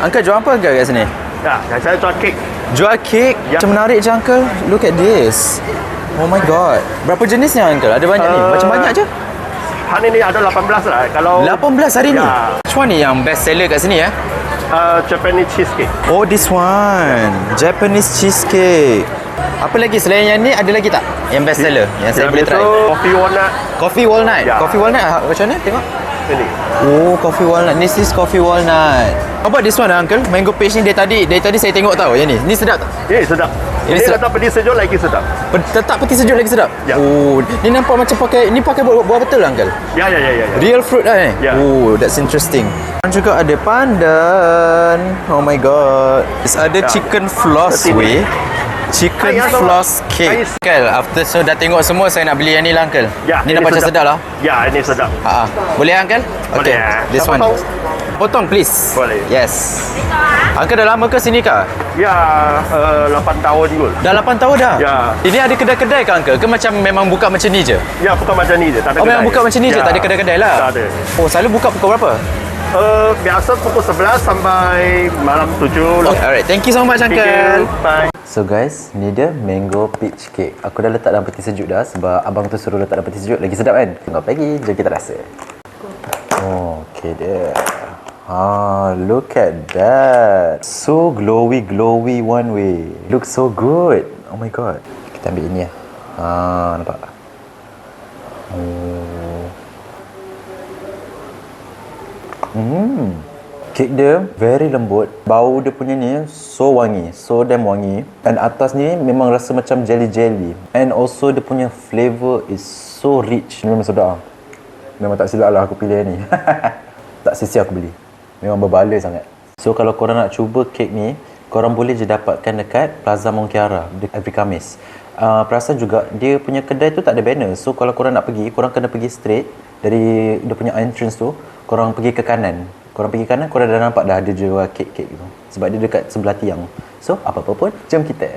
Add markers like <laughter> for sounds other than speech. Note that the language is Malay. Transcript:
Uncle jual apa uncle kat sini? Ya, saya jual kek. Jual kek? Ya. Macam menarik je uncle. Look at this. Oh my god. Berapa jenisnya uncle? Ada banyak ni? Uh, Macam banyak je? Hari ni ada 18 lah. Kalau 18 hari ni? Ya. Which one ni yang best seller kat sini eh? uh, Japanese cheesecake. Oh this one. Japanese cheesecake. Apa lagi selain yang ni ada lagi tak? Yang best seller yang saya boleh try. Coffee walnut. Coffee walnut. Ya. Coffee walnut ah, macam mana? Tengok. Ini. Oh, coffee walnut. This is coffee walnut. How about this one, uncle? Mango paste ni dia tadi, dari tadi saya tengok tahu yang ni. Ni sedap tak? Ini sedap. Ini sedap. tetap pedih sejuk lagi sedap. Pe- Tetap peti sejuk lagi sedap? Ya. Oh, ni nampak macam pakai, ni pakai buah, buah betul uncle? Ya, ya, ya, ya. ya. Real fruit lah eh? Ya. Oh, that's interesting. Dan juga ada pandan. Oh my god. It's ada Ya. chicken floss Sini. Chicken Ay, yang sama. floss cake. Ay, Uncle, after so dah tengok semua, saya nak beli yang ni lah uncle. Ya, ni nampak macam sedap lah. Ya, ini sedap. Ha, boleh uncle? Boleh, Okay, eh. this Siapa one. tahu? Potong please. Boleh. Yes. Uncle dah lama ke sini kah? Ya, uh, 8 tahun kot. Dah 8 tahun dah? Ya. Ini ada kedai-kedai ke uncle? Ke macam memang buka macam ni je? Ya, bukan macam ni je. Tak ada Oh memang kedai. buka macam ni je? Ya. Tak ada kedai-kedai lah? Tak ada. Oh selalu buka pukul berapa? Uh, biasa pukul 11 sampai malam 7. Oh, alright. Thank you so much Thank uncle. you. Bye. So guys, ni dia mango peach cake. Aku dah letak dalam peti sejuk dah sebab abang tu suruh letak dalam peti sejuk. Lagi sedap kan? Tengok lagi, jom kita rasa. Oh, okay dia. Ah, look at that. So glowy glowy one way. Looks so good. Oh my god. Kita ambil ini ya. Ah, nampak? Oh. Hmm. Kek dia very lembut. Bau dia punya ni so wangi. So damn wangi. And atas ni memang rasa macam jelly-jelly. And also dia punya flavour is so rich. Memang sedap. ah. Memang tak silap lah aku pilih ni. <laughs> tak sia aku beli. Memang berbala sangat. So kalau korang nak cuba kek ni, korang boleh je dapatkan dekat Plaza Mongkiara de- every Kamis. Uh, perasan juga dia punya kedai tu tak ada banner. So kalau korang nak pergi, korang kena pergi straight dari dia punya entrance tu, korang pergi ke kanan. Korang pergi kanan, korang dah nampak dah ada jual kek-kek tu. Sebab dia dekat sebelah tiang. So, apa-apa pun, jom kita.